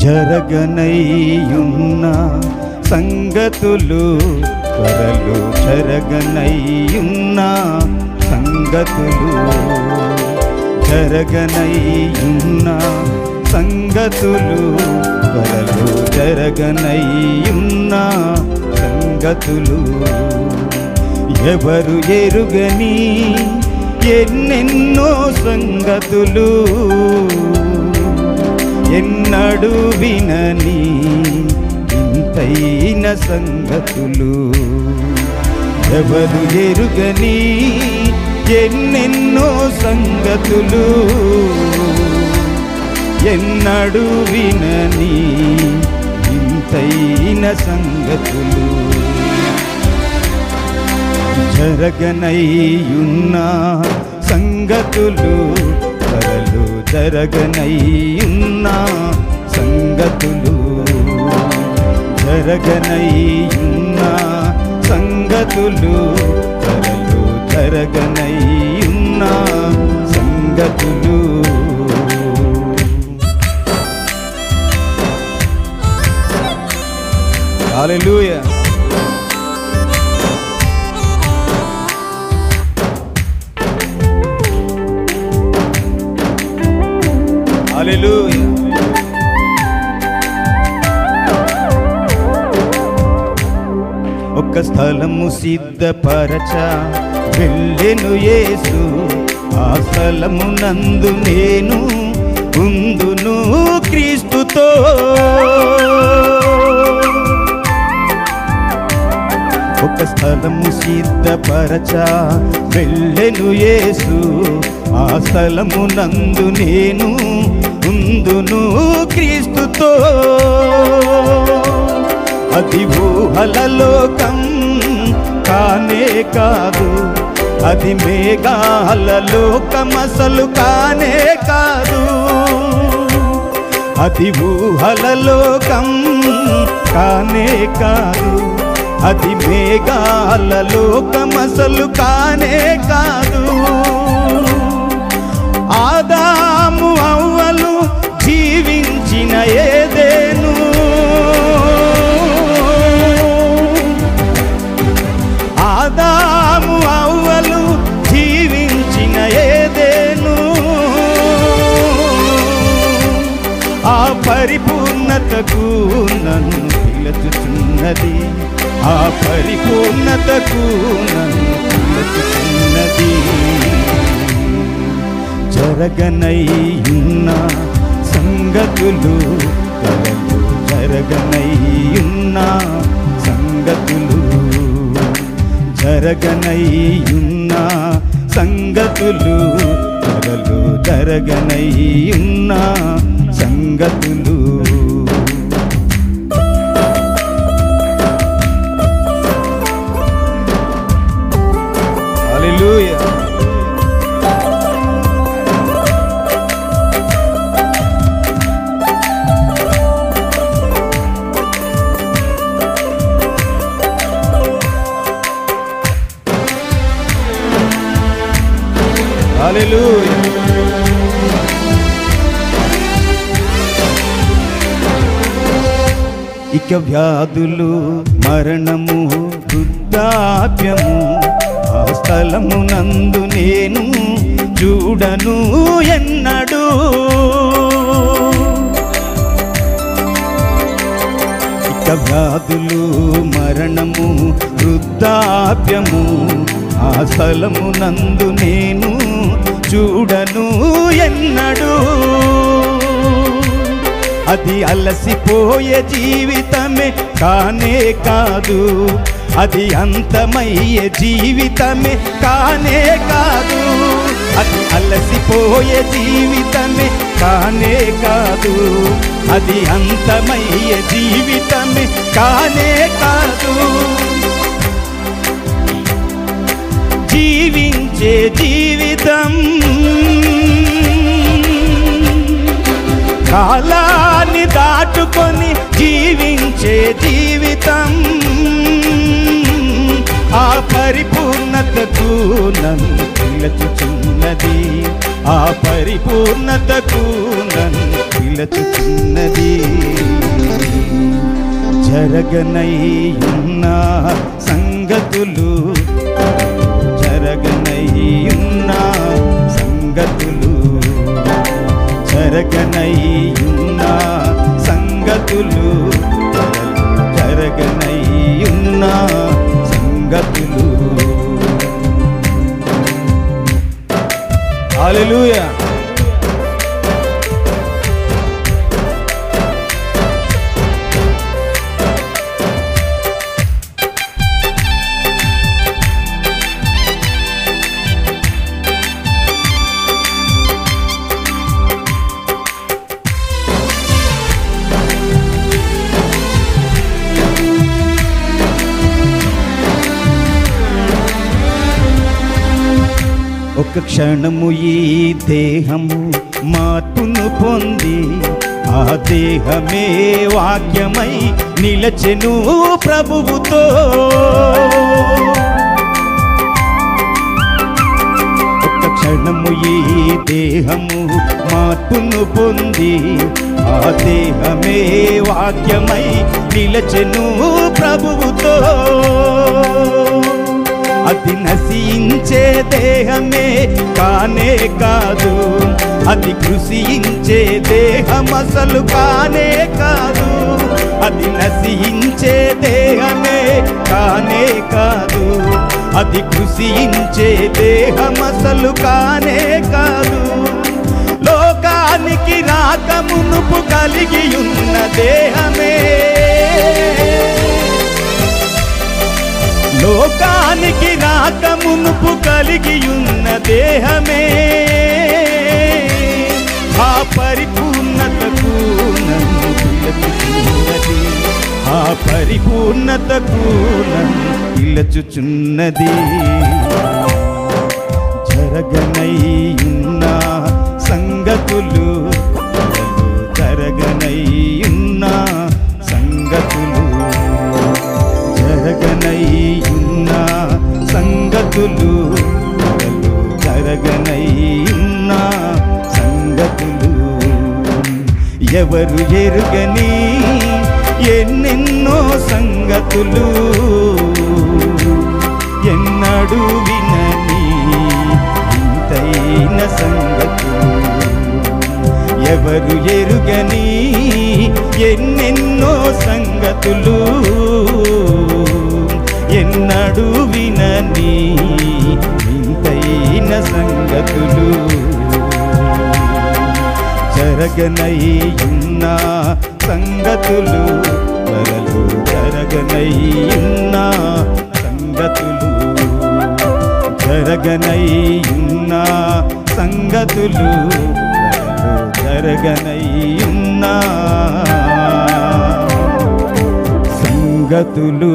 జరగనయ్యున్న సంగతులు త్వరలు జరగనయ్యున్న సంగతులు జరగనయ్యున్న సంగతులు త్వరలు జరగనయ్యున్న సంగతులు ఎవరు ఎరుగని ఎన్నెన్నో సంగతులు ఎన్నడు వినని ఇంతైన సంగతులు. ఎవరు ఎరుగని ఎన్నెన్నో సంగతులు. ఎన్నడు వినని ఇంతైన సంగతులు. జరగనయ్యున్న సంగతులు జరగనయ్యున్నా సంగతులు. జరగనయ్యున్నా సంగతులు. త్వరలు జరగనయ్యున్నా సంగతులు. Hallelujah. Hallelujah. ఒక స్థలము సిద్ధపరచ వెళ్ళెను యేసు ఆ స్థలము నందు నేను ఉందును క్రీస్తుతో ఒక స్థలము సిద్ధపరచ వెళ్ళెను యేసు. ఆ స్థలము నందు నేను ఉందును క్రీస్తుతో. అది ఊహల లోకం కానే కాదు. అది మేఘాల లోకం అసలు కానే కాదు. అది ఊహల లోకం కానే కాదు. అది మేఘాల లోకం కానే కాదు. ఆదాము అవ్వలు జీవించిన ఏదేను? ఆదాము అవ్వలు జీవించిన ఏదేను? ఆ పరిపూర్ణతకు నన్ను పిలుచుచున్నది ఆ పరిపూర్ణతకు నన్ను జరగనయ్యున్న సంగతులు కలలు జరగనయ్యున్న సంగతులు. జరగనయ్యున్న సంగతులు కలలు జరగనయ్యున్న సంగతులు. ఇక వ్యాధులు మరణము వృద్ధాప్యము ఆ స్థలము నందు నేను చూడను ఎన్నడు. ఇక వ్యాధులు మరణము వృద్ధాప్యము ఆ స్థలము నందు నేను చూడను ఎన్నడు. అది అలసిపోయే జీవితమే కానే కాదు. అది అంతమయ్యే జీవితమే కానే కాదు. అది అలసిపోయే జీవితమే కానే కాదు. అది అంతమయ్యే జీవితమే కానే కాదు. జీవించే జీవితం. కాలాన్ని దాటుకొని జీవించే జీవితం. ఆ పరిపూర్ణతకు నన్ను పిలచుచున్నది. ఆ పరిపూర్ణతకు నన్ను పిలచుచున్నది. జరగనయ్యున్న సంగతులు జరగనయ్యున్న సంగతులు. జరగనయ్యున్న సంగతులు. జరగనయ్యున్న సంగతులు. ఒక క్షణము ఈ దేహము మార్పును పొంది ఆ దేహమే వాక్యమై నిలచెను ప్రభువుతో. ఒక క్షణము ఈ దేహము మార్పును పొంది ఆ దేహమే వాక్యమై నిలచెను ప్రభువుతో. అది నశించే దేహమే కానే కాదు. అది కృషించే దేహం అసలు కానే కాదు. అది నశించే దేహమే కానే కాదు. అది కృషించే దేహం అసలు కానే కాదు. లోకానికి రాకమునుపు కలిగి ఉన్న దేహమే. లోకా లోకానికి రాక మునుపు కలిగి ఉన్న దేహమే. ఆ పరిపూర్ణతకు నన్ను పిలుచుచున్నది. ఆ పరిపూర్ణతకు నన్ను పిలుచుచున్నది. జరగనయ్యున్న సంగతులు జరగనయ్యున్న సంగతులు జరగనయ్యున్న సంగతులు జరగనైనా సంగతులు. ఎవరు ఎరుగని ఎన్నెన్నో సంగతులు. ఎన్నడు వినని ఇంతైన సంగతులు. ఎవరు ఎరుగని ఎన్నెన్నో సంగతులు. వినని ఇంతైన సంగతులు. జరగనయ్యున్న సంగతులు త్వరలో జరగనయ్యున్న సంగతులు. జరగనయ్యున్న సంగతులు త్వరలో జరగనయ్యున్న సంగతులు.